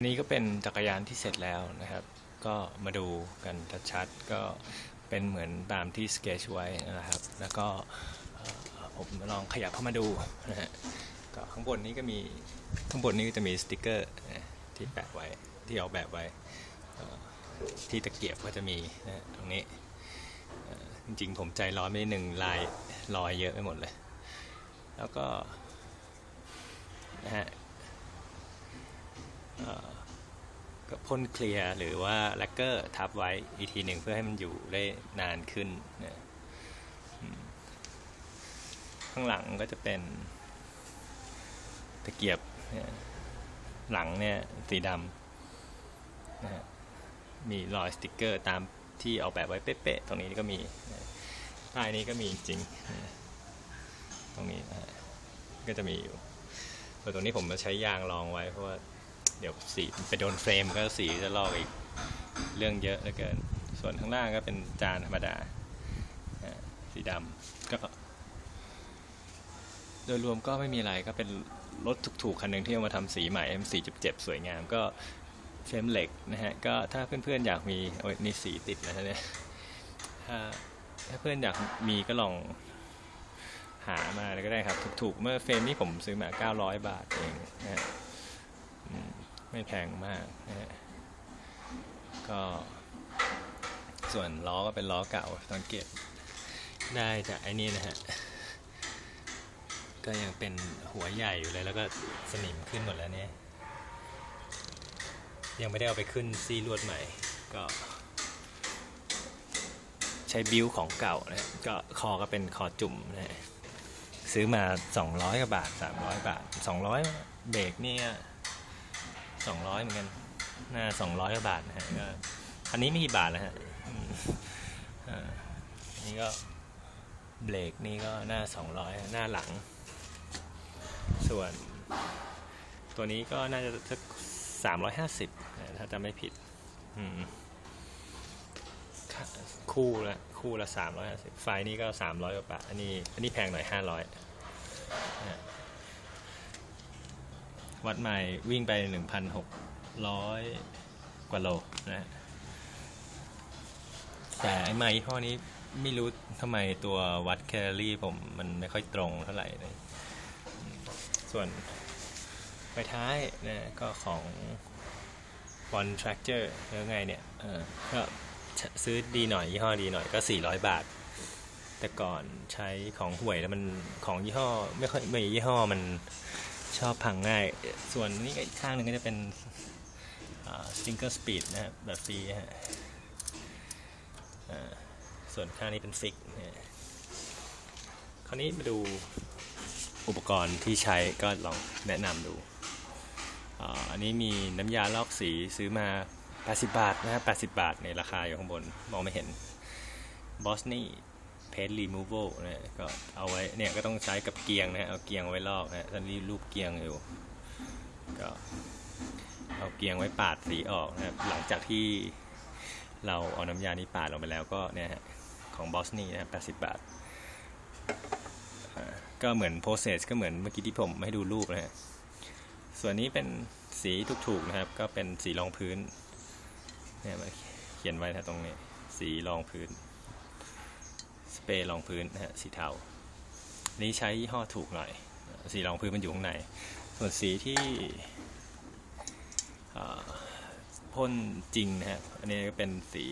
นี่ก็เป็นจักรยานที่เสร็จแล้วนะครับ ก็มาดูกันชัดๆก็เป็นเหมือนตามที่สเกจไว้นะครับ แล้วก็ผมลองขยับเข้ามาดูนะฮะก็ข้างบนนี้ก็มีข้างบนนี้ก็จะมีสติกเกอร์ที่แปะไว้ที่ออกแบบไว้ ที่ตะเกียบก็จะมีนะตรงนี้จริงๆผมใจร้อนไม่หนึ่งลายรอยเยอะไปหมดเลย แล้วก็นะฮะ พ่นเคลียร์หรือว่าแลกเกอร์ทับไว้อีกทีหนึ่งเพื่อให้มันอยู่ได้นานขึ้นนะข้างหลังก็จะเป็นตะเกียบเนี่ยหลังเนี่ยสีดำนะฮะมีรอยสติกเกอร์ตามที่ออกแบบไว้เป๊ะๆ ตรงนี้ก็มีนะใต้นี้ก็มีจริง ตรงนี้ก็จะมีอยู่แต่ตรงนี้ผมมาใช้ยางรองไว้เพราะว่า เดี๋ยวสีไปโดนเฟรมก็สีจะลอกอีกเรื่องเยอะเหลือเกิน ส่วนข้างล่างก็เป็นจานธรรมดาสีดำก็ โดยรวมก็ไม่มีอะไรก็เป็นรถถูกๆ คันหนึ่งที่เอามาทำสีใหม่ M4.7 สวยงามก็เฟรมเหล็กนะฮะ ก็ถ้าเพื่อนๆอยากมีโอ้ยนี่สีติดแล้วนะเนี่ยถ้าถ้าเพื่อนอยากมีก็ลองหามาเลยก็ได้ครับ ถูกๆ เมื่อเฟรมนี้ผมซื้อมา 900 บาทเองนะฮะอืม ไม่แพงมากนะฮะก็ส่วนล้อก็เป็นล้อเก่าสังเกตได้จากไอ้นี่นะฮะ ก็ยังเป็นหัวใหญ่อยู่เลยแล้วก็สนิมขึ้นหมดแล้วเนี่ย ยังไม่ได้เอาไปขึ้นซี่ลวดใหม่ ก็ ใช้บิวของเก่านะฮะก็คอก็เป็นคอจุ่มนะฮะซื้อมา 200กว่าบาท 300 บาท 200 เบรกเนี่ย สองร้อยเหมือนกันหน้าสองร้อยกว่าบาทนะฮะก็อันนี้ไม่กี่บาทแล้วฮะอืมอ่านี่ก็เบรกนี่ก็หน้าสองร้อยหน้าหลัง ส่วน ตัวนี้ก็น่าจะสักสามร้อยห้าสิบถ้าจะไม่ผิดคู่ละคู่ละสามร้อยห้าสิบไฟนี่ก็สามร้อยกว่าบาทอันนี้อันนี้แพงหน่อยห้าร้อย วัดใหม่วิ่งไป 1,600 กว่าโลนะฮะแต่ไอ้ไม้ยี่ห้อนี้ไม่รู้ทำไมตัววัดแคลอรี่ผมมันไม่ค่อยตรงเท่าไหร่เลย ส่วนไปท้ายนะก็ของ One Tractor แล้วไงเนี่ยก็ซื้อดีหน่อยยี่ห้อดีหน่อยก็ 400 บาท แต่ก่อนใช้ของห่วยแล้วมันของยี่ห้อไม่ค่อยไม่ยี่ห้อมัน ชอบพังง่าย ส่วนนี้ก็อีกข้างหนึ่งก็จะเป็นสติงเกอร์สปีดนะครับแบบฟรีฮะส่วนข้างนี้เป็นฟิกนะคราวนี้มาดูอุปกรณ์ที่ใช้ก็ลองแนะนำดู อันนี้มีน้ำยาลอกสีซื้อมา 80 บาทนะครับ80 บาทในราคาอยู่ข้างบน มองไม่เห็นบอสนี่ เพจรีมูเวลนะก็เอาไว้เนี่ยก็ต้องใช้กับเกียงนะฮะเอาเกียงไว้ลอกนะฮะตอนนี้รูปเกียงอยู่ก็เอาเกียงไว้ปาดสีออกนะครับหลังจากที่เราเอาน้ำยานี้ปาดลงไปแล้วก็เนี่ยฮะของบอสนี่นะ80 บาทอ่าก็เหมือนโปรเซสก็เหมือนเมื่อกี้ที่ผมให้ดูรูปนะฮะส่วนนี้เป็นสีถูกๆนะครับ ก็เป็นสีรองพื้นเนี่ยมาเขียนไว้นะตรงนี้ สีรองพื้น สเปรย์รองพื้นนะฮะสีเทานี้ใช้ยี่ห้อถูกหน่อย สีรองพื้นมันอยู่ข้างใน ส่วนสีที่พ่นจริงนะฮะอันนี้ก็เป็นสี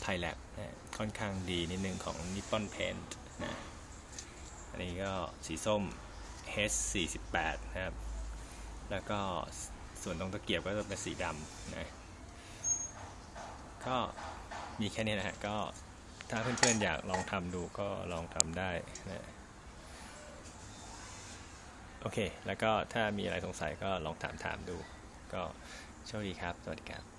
ไทแลบนะฮะค่อนข้างดีนิดนึงของ Nippon Paint นะอันนี้ก็สีส้ม H48 นะครับ แล้วก็ส่วนตรงตะเกียบก็จะเป็นสีดำนะก็มีแค่นี้นะฮะก็ ถ้าเพื่อนๆอยากลองทำดูก็ลองทำได้นะโอเค แล้วก็ถ้ามีอะไรสงสัยก็ลองถามถามๆดู ก็โชคดีครับ สวัสดีครับ